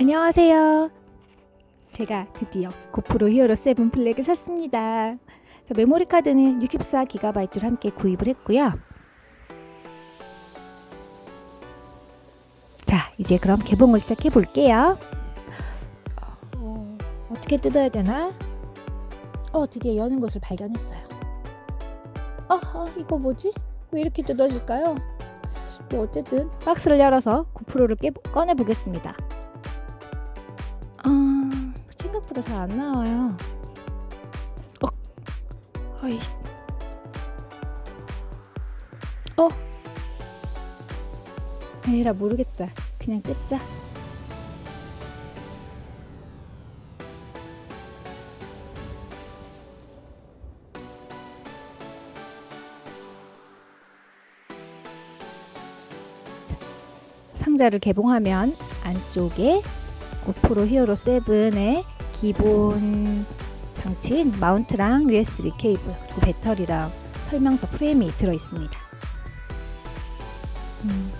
안녕하세요. 제가 드디어 고프로 히어로 7 블랙을 샀습니다. 자, 메모리 카드는 64GB를 함께 구입을 했고요. 자, 이제 그럼 개봉을 시작해 볼게요. 어, 어떻게 뜯어야 되나? 어, 드디어 여는 것을 발견했어요. 아, 아, 이거 뭐지? 왜 이렇게 뜯어질까요? 뭐 어쨌든 박스를 열어서 고프로를 깨, 꺼내 보겠습니다. 아, 생각보다 잘 안 나와요. 어, 어이, 어, 에라 모르겠다. 그냥 뜯자. 자, 상자를 개봉하면 안쪽에 고프로 히어로 7의 기본 장치인 마운트랑 USB 케이블 그리고 배터리랑 설명서 프레임이 들어 있습니다. 음.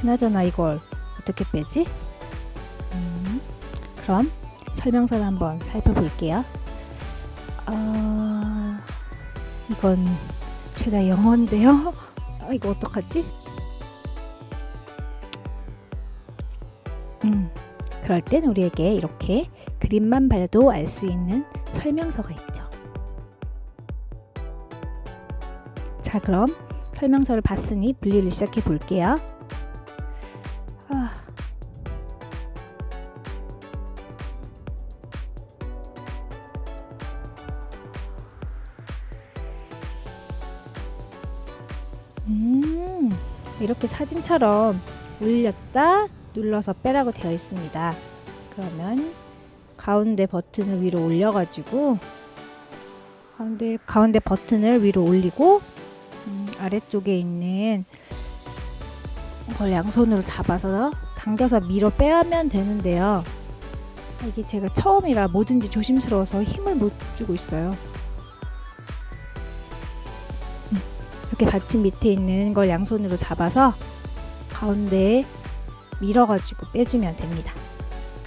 그나저나 이걸 어떻게 빼지? 음. 그럼 설명서를 한번 살펴볼게요. 아, 이건 죄다 영어인데요. 아, 이거 어떡하지? 그럴 땐 우리에게 이렇게 그림만 봐도 알 수 있는 설명서가 있죠. 자, 그럼 설명서를 봤으니 분리를 시작해 볼게요. 아, 음, 이렇게 사진처럼 올렸다 눌러서 빼라고 되어 있습니다. 그러면 가운데 버튼을 위로 올려가지고 가운데 가운데 버튼을 위로 올리고 음, 아래쪽에 있는 걸 양손으로 잡아서 당겨서 밀어 빼면 되는데요. 이게 제가 처음이라 뭐든지 조심스러워서 힘을 못 주고 있어요. 음, 이렇게 받침 밑에 있는 걸 양손으로 잡아서 가운데에 밀어가지고 빼주면 됩니다.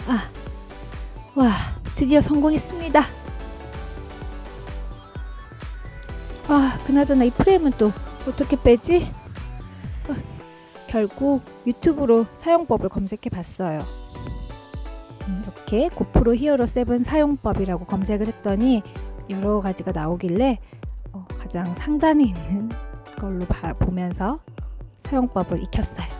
아, 와, 드디어 성공했습니다. 아, 그나저나 이 프레임은 또 어떻게 빼지? 어, 결국 유튜브로 사용법을 검색해 봤어요. 음, 이렇게 고프로 히어로 7 사용법이라고 검색을 했더니 여러 가지가 나오길래 어, 가장 상단에 있는 걸로 봐, 보면서 사용법을 익혔어요.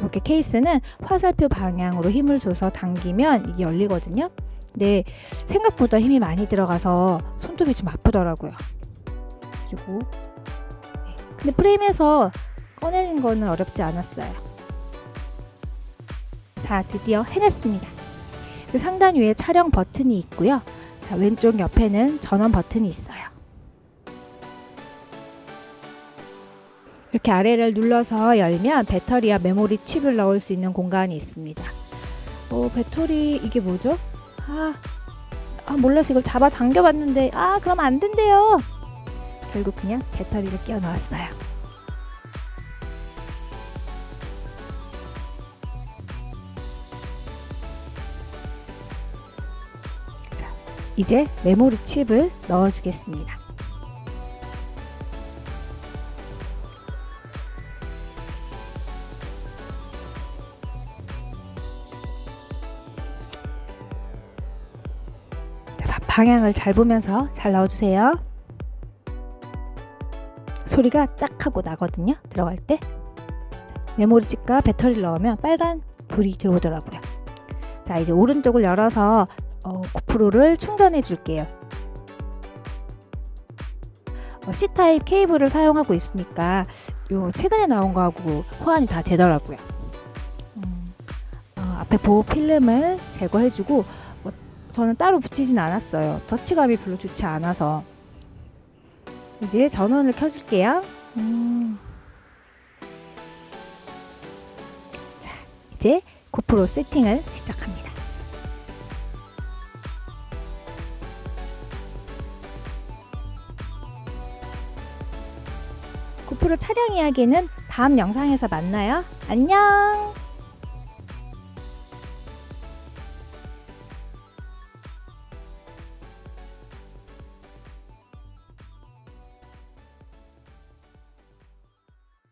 이렇게 케이스는 화살표 방향으로 힘을 줘서 당기면 이게 열리거든요. 근데 생각보다 힘이 많이 들어가서 손톱이 좀 아프더라고요. 그리고 네. 근데 프레임에서 꺼내는 거는 어렵지 않았어요. 자, 드디어 해냈습니다. 그 상단 위에 촬영 버튼이 있고요. 자, 왼쪽 옆에는 전원 버튼이 있어요. 이렇게 아래를 눌러서 열면 배터리와 메모리 칩을 넣을 수 있는 공간이 있습니다. 어, 배터리 이게 뭐죠? 아, 아 몰라서 이걸 잡아 당겨봤는데 아 그럼 안 된대요. 결국 그냥 배터리를 끼워 넣었어요. 자, 이제 메모리 칩을 넣어주겠습니다. 방향을 잘 보면서 잘 넣어주세요. 소리가 딱 하고 나거든요. 들어갈 때. 메모리칩과 배터리를 넣으면 빨간 불이 들어오더라고요. 자, 이제 오른쪽을 열어서 어, 고프로를 충전해 줄게요. 어, C타입 케이블을 사용하고 있으니까 요 최근에 나온 거하고 호환이 다 되더라고요. 음, 어, 앞에 보호 필름을 제거해주고 저는 따로 붙이진 않았어요. 터치감이 별로 좋지 않아서. 이제 전원을 켜줄게요. 음. 자, 이제 고프로 세팅을 시작합니다. 고프로 촬영 이야기는 다음 영상에서 만나요. 안녕!